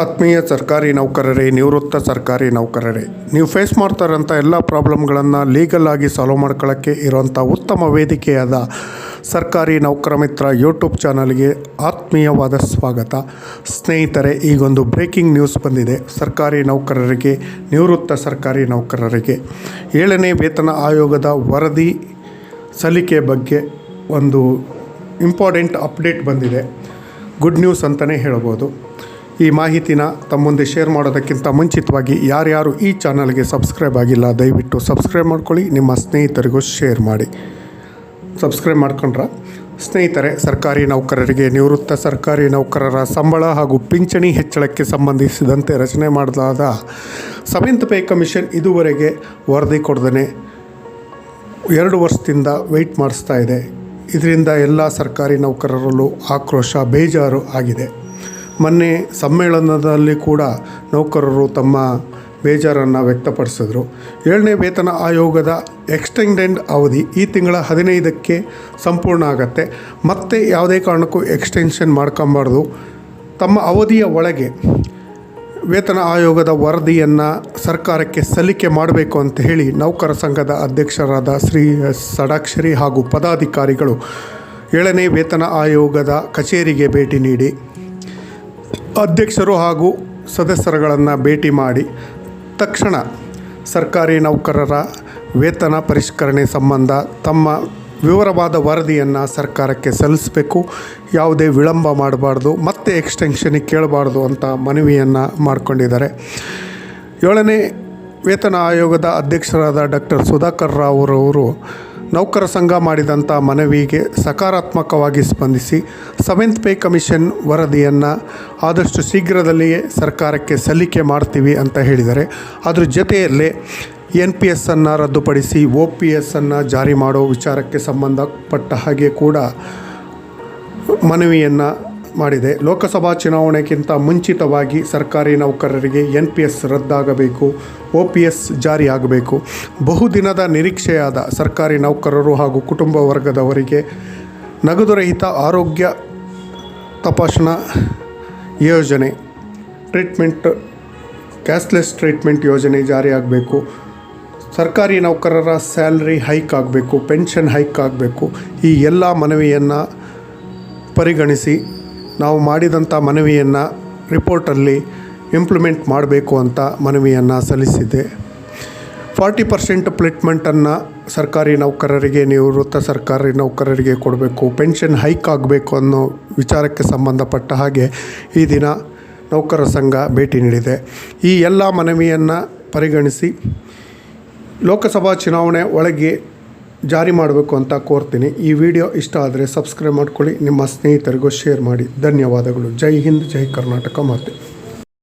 ಆತ್ಮೀಯ ಸರ್ಕಾರಿ ನೌಕರರೇ, ನಿವೃತ್ತ ಸರ್ಕಾರಿ ನೌಕರರೇ, ನೀವು ಫೇಸ್ ಮಾಡ್ತಾರಂಥ ಎಲ್ಲ ಪ್ರಾಬ್ಲಮ್ಗಳನ್ನು ಲೀಗಲ್ ಆಗಿ ಸಾಲ್ವ್ ಮಾಡ್ಕೊಳ್ಳೋಕ್ಕೆ ಇರುವಂಥ ಉತ್ತಮ ವೇದಿಕೆಯಾದ ಸರ್ಕಾರಿ ನೌಕರ ಮಿತ್ರ ಯೂಟ್ಯೂಬ್ ಚಾನಲ್ಗೆ ಆತ್ಮೀಯವಾದ ಸ್ವಾಗತ. ಸ್ನೇಹಿತರೆ, ಈಗೊಂದು ಬ್ರೇಕಿಂಗ್ ನ್ಯೂಸ್ ಬಂದಿದೆ. ಸರ್ಕಾರಿ ನೌಕರರಿಗೆ, ನಿವೃತ್ತ ಸರ್ಕಾರಿ ನೌಕರರಿಗೆ. ಏಳನೇ ವೇತನ ಆಯೋಗದ ವರದಿ ಸಲ್ಲಿಕೆ ಬಗ್ಗೆ ಒಂದು ಇಂಪಾರ್ಟೆಂಟ್ ಅಪ್ಡೇಟ್ ಬಂದಿದೆ. ಗುಡ್ ನ್ಯೂಸ್ ಅಂತಲೇ ಹೇಳ್ಬೋದು. ಈ ಮಾಹಿತಿನ ತಮ್ಮೊಂದೆ ಶೇರ್ ಮಾಡೋದಕ್ಕಿಂತ ಮುಂಚಿತವಾಗಿ ಯಾರ್ಯಾರು ಈ ಚಾನಲ್ಗೆ ಸಬ್ಸ್ಕ್ರೈಬ್ ಆಗಿಲ್ಲ, ದಯವಿಟ್ಟು ಸಬ್ಸ್ಕ್ರೈಬ್ ಮಾಡ್ಕೊಳ್ಳಿ, ನಿಮ್ಮ ಸ್ನೇಹಿತರಿಗೂ ಶೇರ್ ಮಾಡಿ. ಸಬ್ಸ್ಕ್ರೈಬ್ ಮಾಡ್ಕೊಂಡ್ರ ಸ್ನೇಹಿತರೆ, ಸರ್ಕಾರಿ ನೌಕರರಿಗೆ, ನಿವೃತ್ತ ಸರ್ಕಾರಿ ನೌಕರರ ಸಂಬಳ ಹಾಗೂ ಪಿಂಚಣಿ ಹೆಚ್ಚಳಕ್ಕೆ ಸಂಬಂಧಿಸಿದಂತೆ ರಚನೆ ಮಾಡಲಾದ ಸೆವೆಂತ್ ಪೇ ಕಮಿಷನ್ ಇದುವರೆಗೆ ವರದಿ ಕೊಡ್ದೇ ಎರಡು ವರ್ಷದಿಂದ ವೆಯ್ಟ್ ಮಾಡಿಸ್ತಾ ಇದೆ. ಇದರಿಂದ ಎಲ್ಲ ಸರ್ಕಾರಿ ನೌಕರರಲ್ಲೂ ಆಕ್ರೋಶ ಬೇಜಾರು ಆಗಿದೆ. ಮೊನ್ನೆ ಸಮ್ಮೇಳನದಲ್ಲಿ ಕೂಡ ನೌಕರರು ತಮ್ಮ ಬೇಜಾರನ್ನು ವ್ಯಕ್ತಪಡಿಸಿದರು. ಏಳನೇ ವೇತನ ಆಯೋಗದ ಎಕ್ಸ್ಟೆಂಡೆಡ್ ಅವಧಿ ಈ ತಿಂಗಳ ಹದಿನೈದಕ್ಕೆ ಸಂಪೂರ್ಣ ಆಗತ್ತೆ. ಮತ್ತೆ ಯಾವುದೇ ಕಾರಣಕ್ಕೂ ಎಕ್ಸ್ಟೆನ್ಷನ್ ಮಾಡ್ಕೊಬಾರ್ದು. ತಮ್ಮ ಅವಧಿಯ ಒಳಗೆ ವೇತನ ಆಯೋಗದ ವರದಿಯನ್ನು ಸರ್ಕಾರಕ್ಕೆ ಸಲ್ಲಿಕೆ ಮಾಡಬೇಕು ಅಂತ ಹೇಳಿ ನೌಕರ ಸಂಘದ ಅಧ್ಯಕ್ಷರಾದ ಶ್ರೀ ಸಡಾಕ್ಷರಿ ಹಾಗೂ ಪದಾಧಿಕಾರಿಗಳು ಏಳನೇ ವೇತನ ಆಯೋಗದ ಕಚೇರಿಗೆ ಭೇಟಿ ನೀಡಿ ಅಧ್ಯಕ್ಷರು ಹಾಗೂ ಸದಸ್ಯರುಗಳನ್ನು ಭೇಟಿ ಮಾಡಿ ತಕ್ಷಣ ಸರ್ಕಾರಿ ನೌಕರರ ವೇತನ ಪರಿಷ್ಕರಣೆ ಸಂಬಂಧ ತಮ್ಮ ವಿವರವಾದ ವರದಿಯನ್ನು ಸರ್ಕಾರಕ್ಕೆ ಸಲ್ಲಿಸಬೇಕು, ಯಾವುದೇ ವಿಳಂಬ ಮಾಡಬಾರ್ದು, ಮತ್ತೆ ಎಕ್ಸ್ಟೆನ್ಷನಿಗೆ ಕೇಳಬಾರ್ದು ಅಂತ ಮನವಿಯನ್ನು ಮಾಡಿಕೊಂಡಿದ್ದಾರೆ. ಏಳನೇ ವೇತನ ಆಯೋಗದ ಅಧ್ಯಕ್ಷರಾದ ಡಾಕ್ಟರ್ ಸುಧಾಕರ್ ರಾವ್ರವರು ನೌಕರ ಸಂಘ ಮಾಡಿದಂಥ ಮನವಿಗೆ ಸಕಾರಾತ್ಮಕವಾಗಿ ಸ್ಪಂದಿಸಿ ಸೆವೆಂತ್ ಪೇ ಕಮಿಷನ್ ವರದಿಯನ್ನು ಆದಷ್ಟು ಶೀಘ್ರದಲ್ಲಿಯೇ ಸರ್ಕಾರಕ್ಕೆ ಸಲ್ಲಿಕೆ ಮಾಡ್ತೀವಿ ಅಂತ ಹೇಳಿದರೆ ಅದ್ರ ಜೊತೆಯಲ್ಲೇ ಎನ್ ಪಿ ಎಸ್ಸನ್ನು ರದ್ದುಪಡಿಸಿ ಒ ಪಿ ಎಸ್ಸನ್ನು ಜಾರಿ ಮಾಡೋ ವಿಚಾರಕ್ಕೆ ಸಂಬಂಧಪಟ್ಟ ಹಾಗೆ ಕೂಡ ಮನವಿಯನ್ನು ಮಾಡಿದೆ. ಲೋಕಸಭಾ ಚುನಾವಣೆಗಿಂತ ಮುಂಚಿತವಾಗಿ ಸರ್ಕಾರಿ ನೌಕರರಿಗೆ ಎನ್ ಪಿ ಎಸ್ ರದ್ದಾಗಬೇಕು, ಒ ಪಿ ಎಸ್ ಜಾರಿಯಾಗಬೇಕು ಬಹುದಿನದ ನಿರೀಕ್ಷೆಯಾದ ಸರ್ಕಾರಿ ನೌಕರರು ಹಾಗೂ ಕುಟುಂಬ ವರ್ಗದವರಿಗೆ ನಗದುರಹಿತ ಆರೋಗ್ಯ ತಪಾಸಣಾ ಯೋಜನೆ, ಟ್ರೀಟ್ಮೆಂಟ್, ಕ್ಯಾಶ್ಲೆಸ್ ಟ್ರೀಟ್ಮೆಂಟ್ ಯೋಜನೆ ಜಾರಿಯಾಗಬೇಕು ಸರ್ಕಾರಿ ನೌಕರರ ಸ್ಯಾಲ್ರಿ ಹೈಕ್ ಆಗಬೇಕು, ಪೆನ್ಷನ್ ಹೈಕ್ ಆಗಬೇಕು. ಈ ಎಲ್ಲ ಮನವಿಯನ್ನು ಪರಿಗಣಿಸಿ ನಾವು ಮಾಡಿದಂಥ ಮನವಿಯನ್ನು ರಿಪೋರ್ಟಲ್ಲಿ ಇಂಪ್ಲಿಮೆಂಟ್ ಮಾಡಬೇಕು ಅಂತ ಮನವಿಯನ್ನು ಸಲ್ಲಿಸಿದೆ. ಫಾರ್ಟಿ ಪರ್ಸೆಂಟ್ ಪ್ಲೇಟ್ಮೆಂಟನ್ನು ಸರ್ಕಾರಿ ನೌಕರರಿಗೆ ನಿವೃತ್ತ ಸರ್ಕಾರಿ ನೌಕರರಿಗೆ ಕೊಡಬೇಕು, ಪೆನ್ಷನ್ ಹೈಕ್ ಆಗಬೇಕು ಅನ್ನೋ ವಿಚಾರಕ್ಕೆ ಸಂಬಂಧಪಟ್ಟ ಹಾಗೆ ಈ ದಿನ ನೌಕರ ಸಂಘ ಭೇಟಿ ನೀಡಿದೆ. ಈ ಎಲ್ಲ ಮನವಿಯನ್ನು ಪರಿಗಣಿಸಿ ಲೋಕಸಭಾ ಚುನಾವಣೆ ಒಳಗೆ ಜಾರಿ ಮಾಡಬೇಕು ಅಂತ ಕೋರ್ತೀನಿ. ಈ ವಿಡಿಯೋ ಇಷ್ಟ ಆದರೆ ಸಬ್ಸ್ಕ್ರೈಬ್ ಮಾಡ್ಕೊಳ್ಳಿ. ನಿಮ್ಮ ಸ್ನೇಹಿತರಿಗೂ ಶೇರ್ ಮಾಡಿ. ಧನ್ಯವಾದಗಳು. ಜೈ ಹಿಂದ್, ಜೈ ಕರ್ನಾಟಕ ಮಾತೆ.